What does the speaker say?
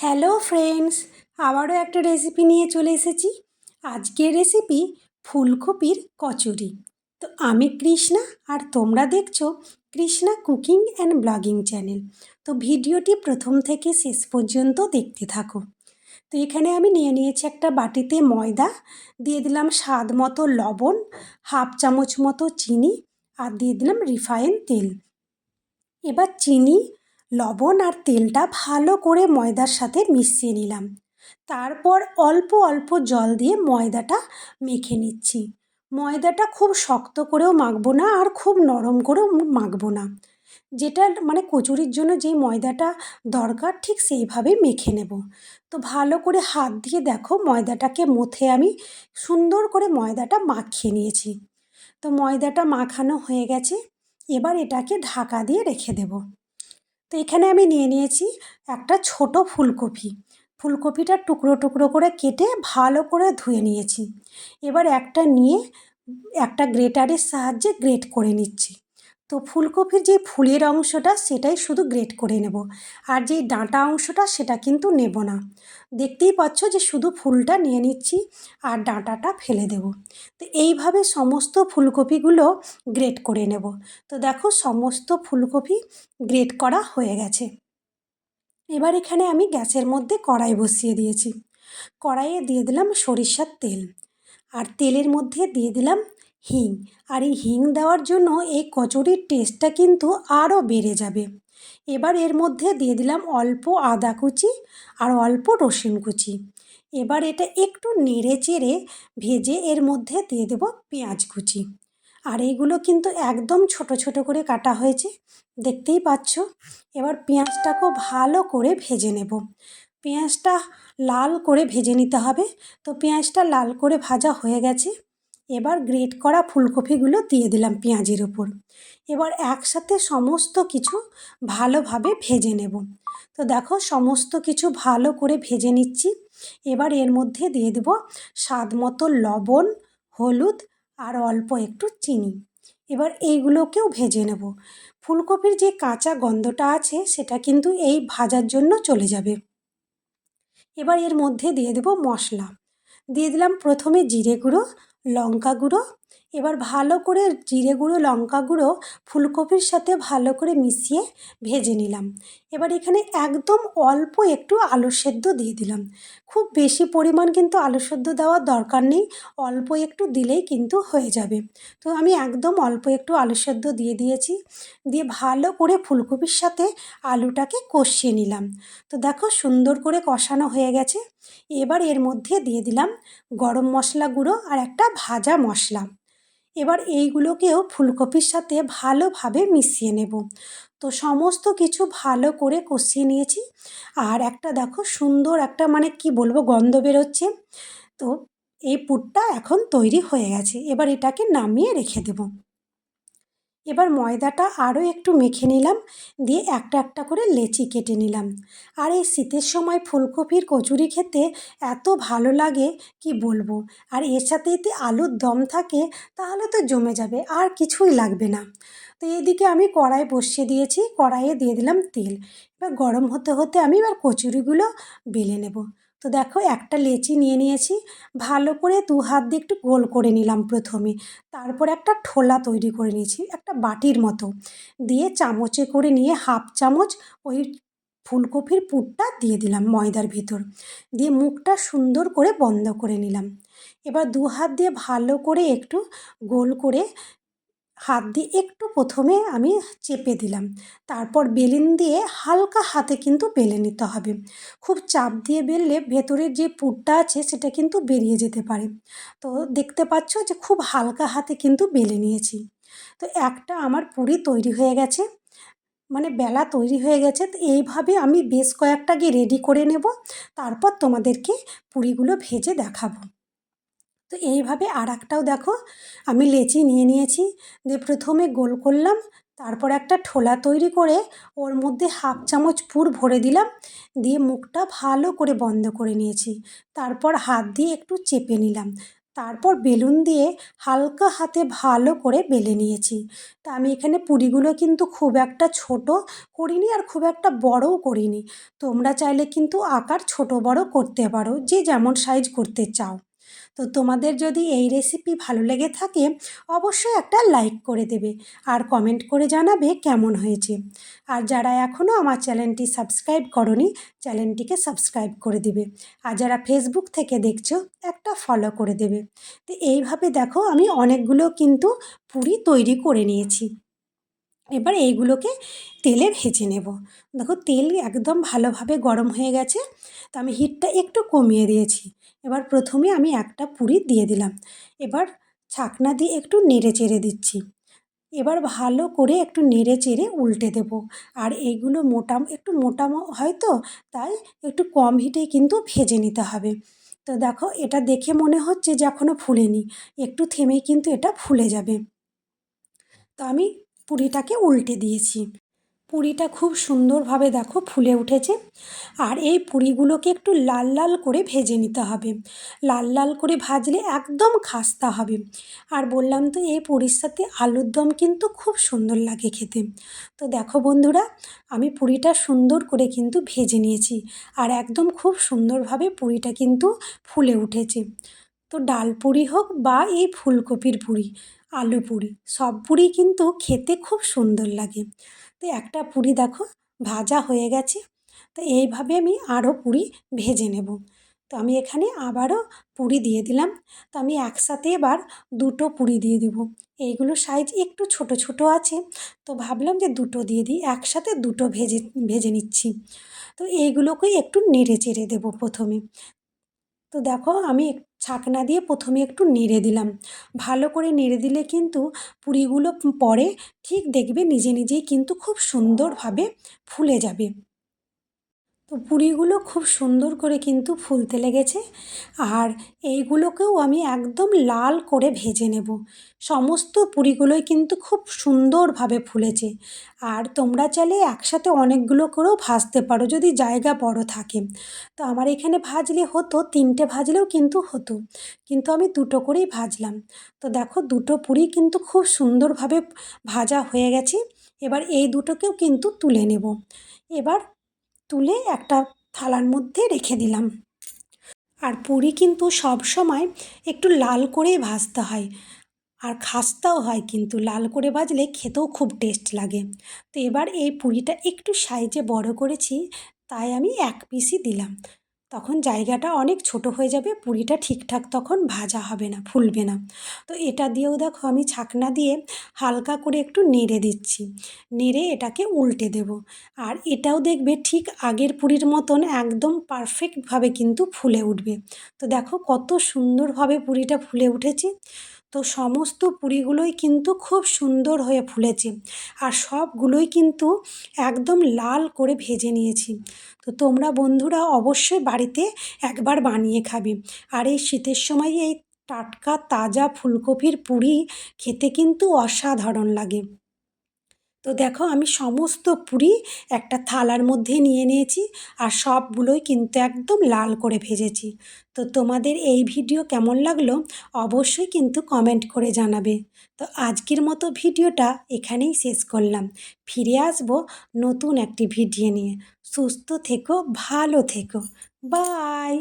Hello friends, আবারও একটা recipe নিয়ে চলে এসেছি। আজকের রেসিপি ফুলকপির কচুরি। তো আমি কৃষ্ণা আর তোমরা দেখছ Krishna cooking and blogging channel. তো ভিডিওটি প্রথম থেকে শেষ পর্যন্ত দেখতে থাকো। তো এখানে আমি নিয়ে নিয়েছি একটা বাটিতে ময়দা, দিয়ে দিলাম স্বাদ মতো লবণ, হাফ চামচ মতো চিনি, আর দিয়ে দিলাম রিফাইন তেল। এবার চিনি লবণ আর তেলটা ভালো করে ময়দার সাথে মিশিয়ে নিলাম। তারপর অল্প অল্প জল দিয়ে ময়দাটা মেখে নিচ্ছি। ময়দাটা খুব শক্ত করেও মাখবো না আর খুব নরম করেও মাখবো না। যেটা মানে কচুরির জন্য যেই ময়দাটা দরকার ঠিক সেইভাবেই মেখে নেব। তো ভালো করে হাত দিয়ে দেখো ময়দাটাকে মথে আমি সুন্দর করে ময়দাটা মাখিয়ে নিয়েছি। তো ময়দাটা মাখানো হয়ে গেছে। এবার এটাকে ঢাকা দিয়ে রেখে দেবো। তো এখানে আমি নিয়ে নিয়েছি একটা ছোট ফুলকপি। ফুলকপিটা টুকরো টুকরো করে কেটে ভালো করে ধুয়ে নিয়েছি। এবার একটা নিয়ে একটা গ্রেটারের সাহায্যে গ্রেট করে নিচ্ছি। তো ফুলকপির যে ফুলের অংশটা, সেটাই শুধু গ্রেট করে নেব। আর যেই ডাঁটা অংশটা, সেটা কিন্তু নেব না। দেখতেই পাচ্ছ যে শুধু ফুলটা নিয়ে নিচ্ছি আর ডাঁটাটা ফেলে দেব। তো এইভাবে সমস্ত ফুলকপিগুলো গ্রেট করে নেব। তো দেখো সমস্ত ফুলকপি গ্রেট করা হয়ে গেছে। এবার এখানে আমি গ্যাসের মধ্যে কড়াই বসিয়ে দিয়েছি। কড়াইয়ে দিয়ে দিলাম সরিষার তেল। আর তেলের মধ্যে দিয়ে দিলাম হিং। আর এই হিং দেওয়ার জন্য এই কচুরির টেস্টটা কিন্তু আরও বেড়ে যাবে। এবার এর মধ্যে দিয়ে দিলাম অল্প আদা কুচি আর অল্প রসুন কুচি। এবার এটা একটু নেড়ে চেড়ে ভেজে এর মধ্যে দিয়ে দেবো পেঁয়াজ কুচি। আর এইগুলো কিন্তু একদম ছোট ছোট করে কাটা হয়েছে, দেখতেই পাচ্ছ? এবার পেঁয়াজটাকেও ভালো করে ভেজে নেব। পেঁয়াজটা লাল করে ভেজে নিতে হবে। তো পেঁয়াজটা লাল করে ভাজা হয়ে গেছে। এবার গ্রেট করা ফুলকপিগুলো দিয়ে দিলাম পেঁয়াজের ওপর। এবার একসাথে সমস্ত কিছু ভালোভাবে ভেজে নেব। তো দেখো সমস্ত কিছু ভালো করে ভেজে নিচ্ছি। এবার এর মধ্যে দিয়ে দেব স্বাদ মতো লবণ, হলুদ আর অল্প একটু চিনি। এবার এইগুলোকেও ভেজে নেব। ফুলকপির যে কাঁচা গন্ধটা আছে সেটা কিন্তু এই ভাজার জন্য চলে যাবে। এবার এর মধ্যে দিয়ে দেব মশলা। দিয়ে দিলাম প্রথমে জিরে গুঁড়ো লঙ্কা গুঁড়ো এবার ভালো করে জিরে গুঁড়ো, লঙ্কা গুঁড়ো, ফুলকপির সাথে ভালো করে মিশিয়ে ভেজে নিলাম। এবার এখানে একদম অল্প একটু আলু সেদ্ধ দিয়ে দিলাম। খুব বেশি পরিমাণ কিন্তু আলু সেদ্ধ দেওয়ার দরকার নেই, অল্প একটু দিলেই কিন্তু হয়ে যাবে। তো আমি একদম অল্প একটু আলু সেদ্ধ দিয়ে দিয়েছি, দিয়ে ভালো করে ফুলকপির সাথে আলুটাকে কষিয়ে নিলাম। তো দেখো সুন্দর করে কষানো হয়ে গেছে। এবার এর মধ্যে দিয়ে দিলাম গরম মশলা গুঁড়ো আর একটা ভাজা মশলা। এবার এইগুলোকেও ফুলকপির সাথে ভালোভাবে মিশিয়ে নেব। তো সমস্ত কিছু ভালো করে কষিয়ে নিয়েছি। আর একটা দেখো সুন্দর একটা মানে কি বলব গন্ধ বেরোচ্ছে। তো এই পুরটা এখন তৈরি হয়ে গেছে। এবার এটাকে নামিয়ে রেখে দেবো। এবার ময়দাটা আরও একটু মেখে নিলাম, দিয়ে একটা একটা করে লেচি কেটে নিলাম। আর এই শীতের সময় ফুলকপির কচুরি খেতে এত ভালো লাগে, কি বলব? আর এর সাথে এতে আলুর দম থাকে, তাহলে তো জমে যাবে, আর কিছুই লাগবে না। তো এদিকে আমি কড়াই বসিয়ে দিয়েছি, কড়াইয়ে দিয়ে দিলাম তেল। এবার গরম হতে হতে আমি এবার কচুরিগুলো বেলে নেব। তো দেখো একটা লেচি নিয়ে নিয়েছি, ভালো করে দু হাত দিয়ে একটু গোল করে নিলাম প্রথমে। তারপর একটা ঠোলা তৈরি করে নিয়েছি, একটা বাটির মতো। দিয়ে চামচে করে নিয়ে হাফ চামচ ওই ফুলকপির পুরটা দিয়ে দিলাম ময়দার ভিতর। দিয়ে মুখটা সুন্দর করে বন্ধ করে নিলাম। এবার দু হাত দিয়ে ভালো করে একটু গোল করে হাত দিয়ে একটু প্রথমে আমি চেপে দিলাম। তারপর বেলুন দিয়ে হালকা হাতে কিন্তু বেলে নিতে হবে। খুব চাপ দিয়ে বেললে ভেতরের যে পুরটা আছে সেটা কিন্তু বেরিয়ে যেতে পারে। তো দেখতে পাচ্ছ যে খুব হালকা হাতে কিন্তু বেলে নিয়েছি। তো একটা আমার পুরি তৈরি হয়ে গেছে। মানে বেলা তৈরি হয়ে গেছে। তো এইভাবে আমি বেশ কয়েকটা গিয়ে রেডি করে নেব। তারপর তোমাদেরকে পুরিগুলো ভেজে দেখাবো। তো এইভাবে আর একটাও দেখো, আমি লেচি নিয়ে নিয়েছি, দিয়ে প্রথমে গোল করলাম, তারপর একটা ঠোলা তৈরি করে ওর মধ্যে হাফ চামচ পুর ভরে দিলাম, দিয়ে মুখটা ভালো করে বন্ধ করে নিয়েছি, তারপর হাত দিয়ে একটু চেপে নিলাম, তারপর বেলুন দিয়ে হালকা হাতে ভালো করে বেলে নিয়েছি, তা আমি এখানে পুরিগুলো কিন্তু খুব একটা ছোট করিনি আর খুব একটা বড়ও করিনি, তোমরা চাইলে কিন্তু আকার ছোট বড় করতে পারো, যে যেমন সাইজ করতে চাও। তো তোমাদের যদি এই রেসিপি ভালো লেগে থাকে, অবশ্যই একটা লাইক করে দেবে আর কমেন্ট করে জানাবে কেমন হয়েছে। আর যারা এখনও আমার চ্যানেলটি সাবস্ক্রাইব করনি, চ্যানেলটিকে সাবস্ক্রাইব করে দেবে। আর যারা ফেসবুক থেকে দেখছ, একটা ফলো করে দেবে। তো এইভাবে দেখো, আমি অনেকগুলো কিন্তু পুরি তৈরি করে নিয়েছি। এবার এইগুলোকে তেলে ভেজে নেব। দেখো তেল একদম ভালোভাবে গরম হয়ে গেছে, তো আমি হিটটা একটু কমিয়ে দিয়েছি। এবার প্রথমে আমি একটা পুরি দিয়ে দিলাম। এবার ছাকনা দিয়ে একটু নেড়ে চেড়ে দিচ্ছি। এবার ভালো করে একটু নেড়ে চেড়ে উল্টে দেবো। আর এইগুলো মোটা, একটু মোটা হয় তো তাই একটু কম হিটেই কিন্তু ভেজে নিতে হবে। তো দেখো এটা দেখে মনে হচ্ছে যে এখনও ফুলেনি। একটু থেমেই কিন্তু এটা ফুলে যাবে। তো আমি পুরিটাকে উল্টে দিয়েছি। পুরিটা খুব সুন্দরভাবে দেখো ফুলে উঠেছে। আর এই পুরিগুলোকে একটু লাল লাল করে ভেজে নিতে হবে। লাল লাল করে ভাজলে একদম খাস্তা হবে। আর বললাম তো এই পুরীর সাথে আলুর দম কিন্তু খুব সুন্দর লাগে খেতে। তো দেখো বন্ধুরা, আমি পুরিটা সুন্দর করে কিন্তু ভেজে নিয়েছি। আর একদম খুব সুন্দরভাবে পুরিটা কিন্তু ফুলে উঠেছে। তো ডাল পুরি হোক বা এই ফুলকপির পুরি, আলু পুরি, সব পুরি কিন্তু খেতে খুব সুন্দর লাগে। তো একটা পুরি দেখো, ভাজা হয়ে গেছে। তো এইভাবে আমি আরও পুরি ভেজে নেব। তো আমি এখানে আবারও পুরি দিয়ে দিলাম। তো আমি একসাথে এবার দুটো পুরি দিয়ে দেব। এইগুলো সাইজ একটু ছোট ছোট আছে। তো ভাবলাম যে দুটো দিয়ে দিই, একসাথে দুটো ভেজে ভেজে নিচ্ছি। তো এইগুলোকেই একটু নেড়ে চেড়ে দেবো প্রথমে। তো দেখো, আমি ছাকনা দিয়ে প্রথমে একটু নেড়ে দিলাম। ভালো করে নেড়ে দিলে কিন্তু পুরিগুলো পরে ঠিক দেখবে, নিজে নিজেই কিন্তু খুব সুন্দরভাবে ফুলে যাবে। তো পুরিগুলো খুব সুন্দর করে কিন্তু ফুলতে লেগেছে। আর এইগুলোকেও আমি একদম লাল করে ভেজে নেব। সমস্ত পুরিগুলোই কিন্তু খুব সুন্দরভাবে ফুলেছে। আর তোমরা চাইলে একসাথে অনেকগুলো করেও ভাজতে পারো যদি জায়গা বড় থাকে। তো আমার এখানে ভাজলে হতো, তিনটে ভাজলেও কিন্তু হতো। কিন্তু আমি দুটো করেই ভাজলাম। তো দেখো দুটো পুরি কিন্তু খুব সুন্দরভাবে ভাজা হয়ে গেছে। এবার এই দুটোকেও কিন্তু তুলে নেব। এবার তুলে একটা থালার মধ্যে রেখে দিলাম। আর পুরি কিন্তু সব সময় একটু লাল করেই ভাজতে হয়। আর খাস্তাও হয় কিন্তু, লাল করে ভাজলে খেতেও খুব টেস্ট লাগে। তো এবার এই পুরিটা একটু সাইজে বড় করেছি, তাই আমি এক পিসই দিলাম। তখন জায়গাটা অনেক ছোট হয়ে যাবে, পুরিটা ঠিকঠাক তখন ভাজা হবে না, ফুলবে না। তো এটা দিয়েও দেখো আমি ছাকনা দিয়ে হালকা করে একটু নেড়ে দিচ্ছি। নেড়ে এটাকে উল্টে দেব। আর এটাও দেখবে ঠিক আগের পুরির মতন একদম পারফেক্টভাবে কিন্তু ফুলে উঠবে। তো দেখো কত সুন্দরভাবে পুরিটা ফুলে উঠেছে। তো সমস্ত পুরিগুলোই কিন্তু খুব সুন্দর হয়ে ফুলেছে। আর সবগুলোই কিন্তু একদম লাল করে ভেজে নিয়েছি। তো তোমরা বন্ধুরা অবশ্যই বাড়িতে একবার বানিয়ে খাবে। আর এই শীতের সময় এই টাটকা, তাজা ফুলকপির পুরি খেতে কিন্তু অসাধারণ লাগে। তো দেখো আমি সমস্ত পুরি একটা থালার মধ্যে নিয়ে নিয়েছি আর সবগুলোই কিন্তু একদম লাল করে ভেজেছি। তো তোমাদের এই ভিডিও কেমন লাগল অবশ্যই কিন্তু কমেন্ট করে জানাবে। তো আজকের মতো ভিডিওটা এখানেই শেষ করলাম। ফিরে আসব নতুন একটি ভিডিও নিয়ে। সুস্থ থেকো, ভালো থেকো। বাই